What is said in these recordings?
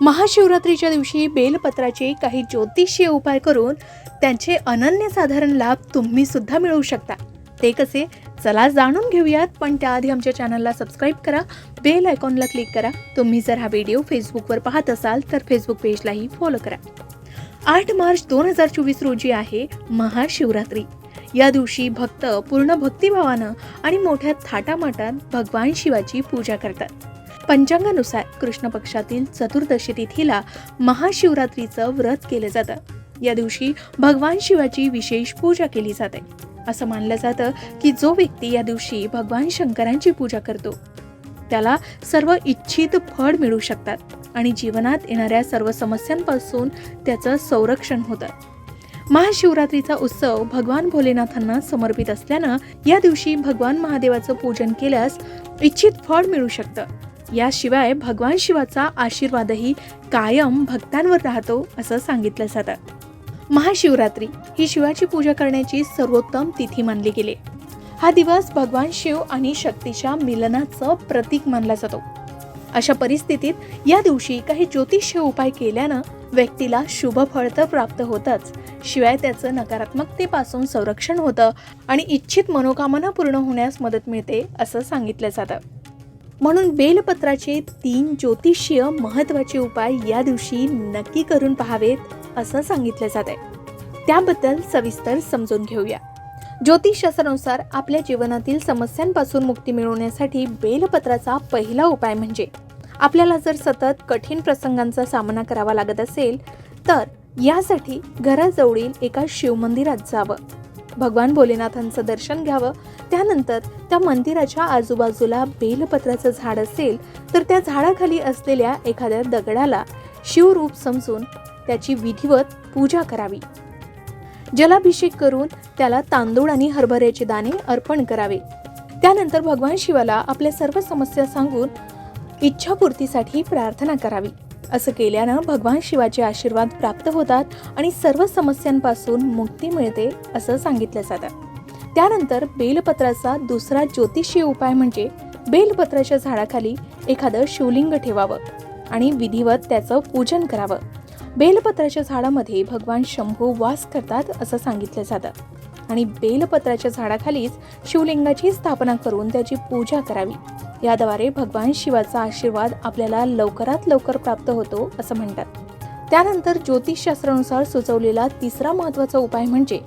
महाशिवरात्रीच्या दिवशी बेलपत्राचे काही ज्योतिषीय उपाय करून त्यांचे अनन्यसाधारण लाभ तुम्ही सुद्धा मिळवू शकता. ते कसे? चला जाणून घेऊयात पण त्याआधी आमच्या चॅनलला सबस्क्राईब करा बेल आयकॉनला क्लिक करा. तुम्ही जर हा व्हिडिओ फेसबुकवर पाहत असाल तर फेसबुक पेजलाही फॉलो करा. आठ मार्च दोन हजार चोवीस रोजी आहे महाशिवरात्री. या दिवशी भक्त पूर्ण भक्तिभावानं आणि मोठ्या थाटामाटात भगवान शिवाची पूजा करतात. पंचांगानुसार कृष्ण पक्षातील चतुर्दशी तिथीला महाशिवरात्रीचं व्रत केलं जातं. या दिवशी भगवान शिवाची विशेष पूजा केली जाते. असं मानलं जातं की जो व्यक्ती या दिवशी भगवान शंकरांची पूजा करतो त्याला सर्व इच्छित फळ मिळू शकतात आणि जीवनात येणाऱ्या सर्व समस्यांपासून त्याचं संरक्षण होतं. महाशिवरात्रीचा उत्सव भगवान भोलेनाथांना समर्पित असल्यानं या दिवशी भगवान महादेवाचं पूजन केल्यास इच्छित फळ मिळू शकतं. याशिवाय भगवान शिवाचा आशीर्वादही कायम भक्तांवर राहतो असं सांगितलं जातं. महाशिवरात्री ही शिवाची पूजा करण्याची सर्वोत्तम तिथी मानली गेली. हा दिवस भगवान शिव आणि शक्तीच्या मिलनाचं प्रतीक मानला जातो. अशा परिस्थितीत या दिवशी काही ज्योतिष्य उपाय केल्यानं व्यक्तीला शुभ फळ तर प्राप्त होतच शिवाय त्याचं नकारात्मकतेपासून संरक्षण होतं आणि इच्छित मनोकामना पूर्ण होण्यास मदत मिळते असं सांगितलं जातं. म्हणून बेलपत्राचे तीन ज्योतिषीय महत्त्वाचे उपाय या दिवशी नक्की करून पहावेत असं सांगितलं जात आहे. त्याबद्दल सविस्तर समजून घेऊया. ज्योतिषशास्त्रानुसार आपल्या जीवनातील समस्यांपासून मुक्ती मिळवण्यासाठी बेलपत्राचा पहिला उपाय म्हणजे आपल्याला जर सतत कठीण प्रसंगांचा सामना करावा लागत असेल तर यासाठी घराजवळील एका शिवमंदिरात जावं. भगवान भोलेनाथांचं दर्शन घ्यावं. त्यानंतर त्या मंदिराच्या आजूबाजूला बेलपत्राचं झाड असेल तर त्या झाडाखाली असलेल्या एखाद्या दगडाला शिवरूप समजून त्याची विधिवत पूजा करावी. जलाभिषेक करून त्याला तांदूळ आणि हरभऱ्याचे दाणे अर्पण करावे. त्यानंतर भगवान शिवाला आपल्या सर्व समस्या सांगून इच्छापूर्तीसाठी प्रार्थना करावी. असं केल्यानं भगवान शिवाचे आशीर्वाद प्राप्त होतात आणि सर्व समस्यांपासून मुक्ती मिळते असं सांगितलं जातं. त्यानंतर बेलपत्राचा दुसरा ज्योतिषीय उपाय म्हणजे बेलपत्राच्या झाडाखाली एखादं शिवलिंग ठेवावं आणि विधिवत त्याचं पूजन करावं. बेलपत्राच्या झाडामध्ये भगवान शंभू वास करतात असं सांगितलं जातं. आणि बेलपत्राच्या झाडाखालीच शिवलिंगाची स्थापना करून त्याची पूजा करावी. याद्वारे भगवान शिवाचा आशीर्वाद आपल्याला लवकरात लवकर प्राप्त होतो असं म्हणतात. त्यानंतर ज्योतिषशास्त्रानुसार सुचवलेला तिसरा महत्त्वाचा उपाय म्हणजे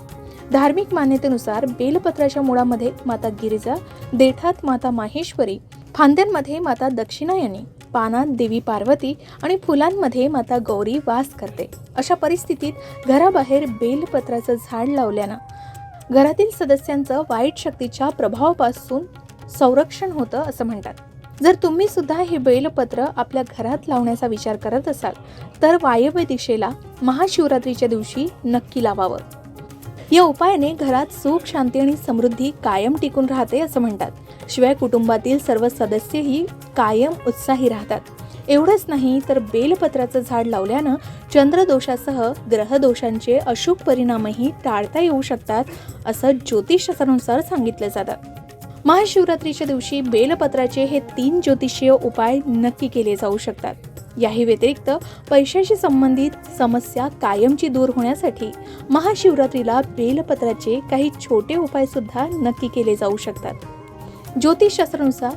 धार्मिक मान्यतेनुसार बेलपत्राच्या मुळामध्ये माता गिरिजा देठात माता माहेश्वरी फांद्यांमध्ये माता दक्षिणायनी पानात देवी पार्वती आणि फुलांमध्ये माता गौरी वास करते. अशा परिस्थितीत घराबाहेर बेलपत्राचं झाड लावल्यानं घरातील सदस्यांचं वाईट शक्तीच्या प्रभावापासून संरक्षण होतं असं म्हणतात. जर तुम्ही सुद्धा हे बेलपत्र आपल्या घरात लावण्याचा विचार करत असाल तर वायव्य दिशेला महाशिवरात्रीच्या दिवशी नक्की लावावं. या उपायाने घरात सुख शांती आणि समृद्धी कायम टिकून राहते असं म्हणतात. शिवाय कुटुंबातील सर्व सदस्यही कायम उत्साही राहतात. एवढंच नाही तर बेलपत्राचं झाड लावल्यानं चंद्रदोषासह ग्रहदोषांचे अशुभ परिणामही टाळता येऊ शकतात असं ज्योतिषशास्त्रानुसार सांगितलं जातं. महाशिवरात्रीच्या दिवशी बेलपत्राचे हे तीन ज्योतिषीय उपाय नक्की केले जाऊ शकतात. याही व्यतिरिक्त पैशाशी संबंधित समस्या कायमची दूर होण्यासाठी महाशिवरात्रीला बेलपत्राचे काही छोटे उपाय सुद्धा नक्की केले जाऊ शकतात. ज्योतिषशास्त्रानुसार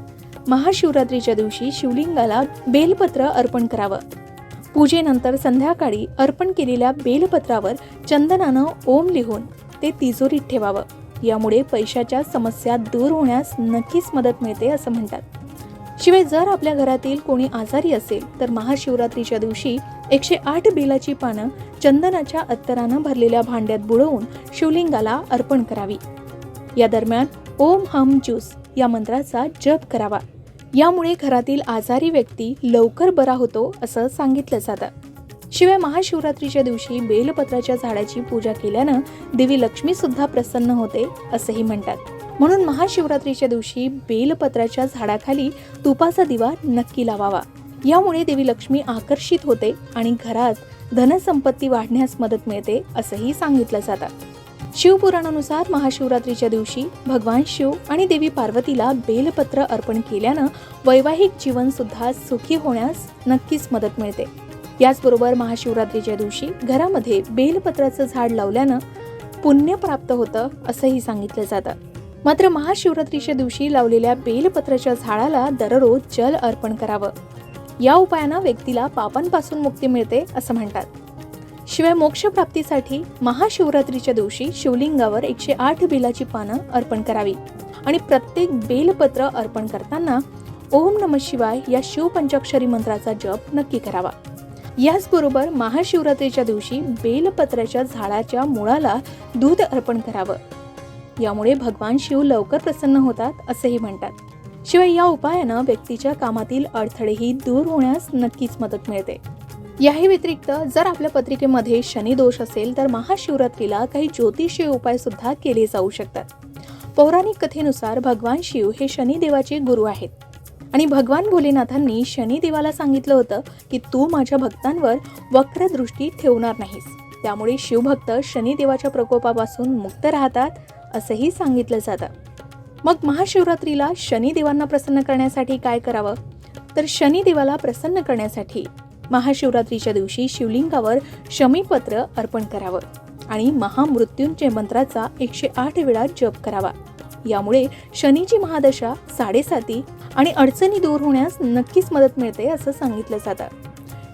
महाशिवरात्रीच्या दिवशी शिवलिंगाला बेलपत्र अर्पण करावं. पूजेनंतर संध्याकाळी अर्पण केलेल्या बेलपत्रावर चंदनानं ओम लिहून ते तिजोरीत ठेवावं. यामुळे पैशाच्या समस्या दूर होण्यास नक्कीच मदत मिळते असं म्हणतात. शिवाय जर आपल्या घरातील कोणी आजारी असेल तर महाशिवरात्रीच्या दिवशी एकशे आठ बेलाची पानं चंदनाच्या अत्तरानं भरलेल्या भांड्यात बुडवून शिवलिंगाला अर्पण करावी. या दरम्यान ओम हम ज्यूस या मंत्राचा जप करावा. यामुळे घरातील आजारी व्यक्ती लवकर बरा होतो असं सांगितलं जातं. शिवाय महाशिवरात्रीच्या दिवशी बेलपत्राच्या झाडाची पूजा केल्यानं देवी लक्ष्मी सुद्धा प्रसन्न होते असंही म्हणतात. म्हणून महाशिवरात्रीच्या दिवशी बेलपत्राच्या झाडाखाली तुपाचा दिवा नक्की लावावा. यामुळे देवी लक्ष्मी आकर्षित होते आणि घरात धनसंपत्ती वाढण्यास मदत मिळते असंही सांगितलं जातं. शिवपुराणानुसार महाशिवरात्रीच्या दिवशी भगवान शिव आणि देवी पार्वतीला बेलपत्र अर्पण केल्यानं वैवाहिक जीवन सुद्धा सुखी होण्यास नक्कीच मदत मिळते. याचबरोबर महाशिवरात्रीच्या दिवशी घरामध्ये बेलपत्राचं झाड लावल्यानं पुण्य प्राप्त होतं असंही सांगितलं जातं. मात्र महाशिवरात्रीच्या दिवशी लावलेल्या बेलपत्राच्या झाडाला दररोज जल अर्पण करावं. या उपायानं व्यक्तीला पापांपासून मुक्ती मिळते असं म्हणतात. शिवाय मोक्षप्राप्तीसाठी महाशिवरात्रीच्या दिवशी शिवलिंगावर एकशे आठ बेलाची पानं अर्पण करावी आणि प्रत्येक बेलपत्र अर्पण करताना ओम नम शिवाय या शिवपंचाक्षरी मंत्राचा जप नक्की करावा. याचबरोबर महाशिवरात्रीच्या दिवशी बेलपत्राच्या झाडाच्या मुळाला दूध अर्पण करावं. यामुळे भगवान शिव लवकर प्रसन्न होतात असेही म्हणतात. शिवाय या उपायानं व्यक्तीच्या कामातील अडथळेही दूर होण्यास नक्कीच मदत मिळते. याही व्यतिरिक्त जर आपल्या पत्रिकेमध्ये शनी दोष असेल तर महाशिवरात्रीला काही ज्योतिषीय उपाय सुद्धा केले जाऊ शकतात. पौराणिक कथेनुसार भगवान शिव हे शनिदेवाचे गुरु आहेत. आणि भगवान भोलेनाथांनी शनिदेवाला सांगितलं होतं की तू माझ्या भक्तांवर वक्रदृष्टी ठेवणार नाहीस. त्यामुळे शिवभक्त शनिदेवाच्या प्रकोपापासून मुक्त राहतात असंही सांगितलं जातं. मग महाशिवरात्रीला शनिदेवांना प्रसन्न करण्यासाठी काय करावं? तर शनिदेवाला प्रसन्न करण्यासाठी महाशिवरात्रीच्या दिवशी शिवलिंगावर शमीपत्र अर्पण करावं आणि महामृत्यूंचे मंत्राचा एकशे आठ वेळा जप करावा. यामुळे शनीची महादशा साडेसाती आणि अडचणी दूर होण्यास नक्कीच मदत मिळते असं सांगितलं जातं.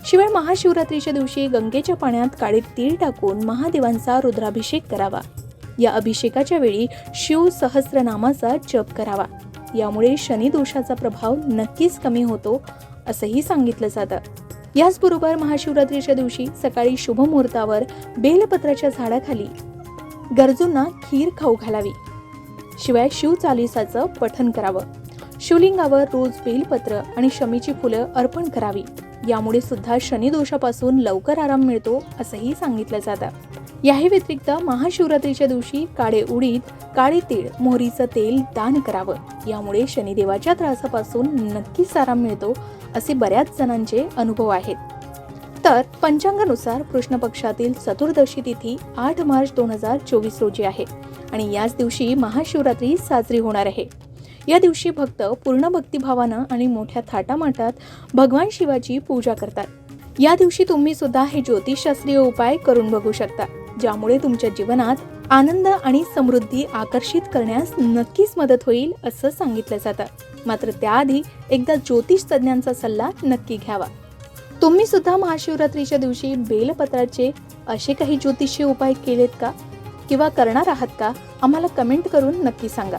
शिवाय महाशिवरात्रीच्या दिवशी गंगेच्या पाण्यात काळी तीळ टाकून महादेवांचा रुद्राभिषेक करावा. या अभिषेकाच्या वेळी शिव सहस्रनामाचा जप करावा. यामुळे शनिदोषाचा प्रभाव नक्कीच कमी होतो असंही सांगितलं जातं. याचबरोबर महाशिवरात्रीच्या दिवशी सकाळी शुभ मुहूर्तावर बेलपत्राच्या झाडाखाली गरजूंना खीर खाऊ घालावी. शिवाय शिव चालिसाचं पठन करावं. शिवलिंगावर रोज बेलपत्र आणि शमीची फुलं अर्पण करावी. यामुळे सुद्धा शनिदोषापासून लवकर आराम मिळतो असंही सांगितलं जातं. याही व्यतिरिक्त महाशिवरात्रीच्या दिवशी काळे उडीद काळे तीळ मोहरीचं तेल दान करावं. यामुळे शनिदेवाच्या त्रासापासून नक्कीच आराम मिळतो असे बऱ्याच जणांचे अनुभव आहेत. तर पंचांगानुसार कृष्ण पक्षातील चतुर्दशी तिथी आठ मार्च दोन हजार चोवीस रोजी आहे आणि याच दिवशी महाशिवरात्री साजरी होणार आहे. या दिवशी भक्त पूर्ण भक्तिभावानं आणि मोठ्या थाटामाटात भगवान शिवाची पूजा करतात. या दिवशी तुम्ही सुद्धा हे ज्योतिषशास्त्रीय उपाय करून बघू शकता ज्यामुळे तुमच्या जीवनात आनंद आणि समृद्धी आकर्षित करण्यास नक्कीच मदत होईल असं सांगितलं जातं. मात्र त्याआधी एकदा ज्योतिष तज्ज्ञांचा सल्ला नक्की घ्यावा. तुम्ही सुद्धा महाशिवरात्रीच्या दिवशी बेलपत्राचे असे काही ज्योतिषीय उपाय केलेत का? किंवा करणार आहात का? आम्हाला कमेंट करून नक्की सांगा.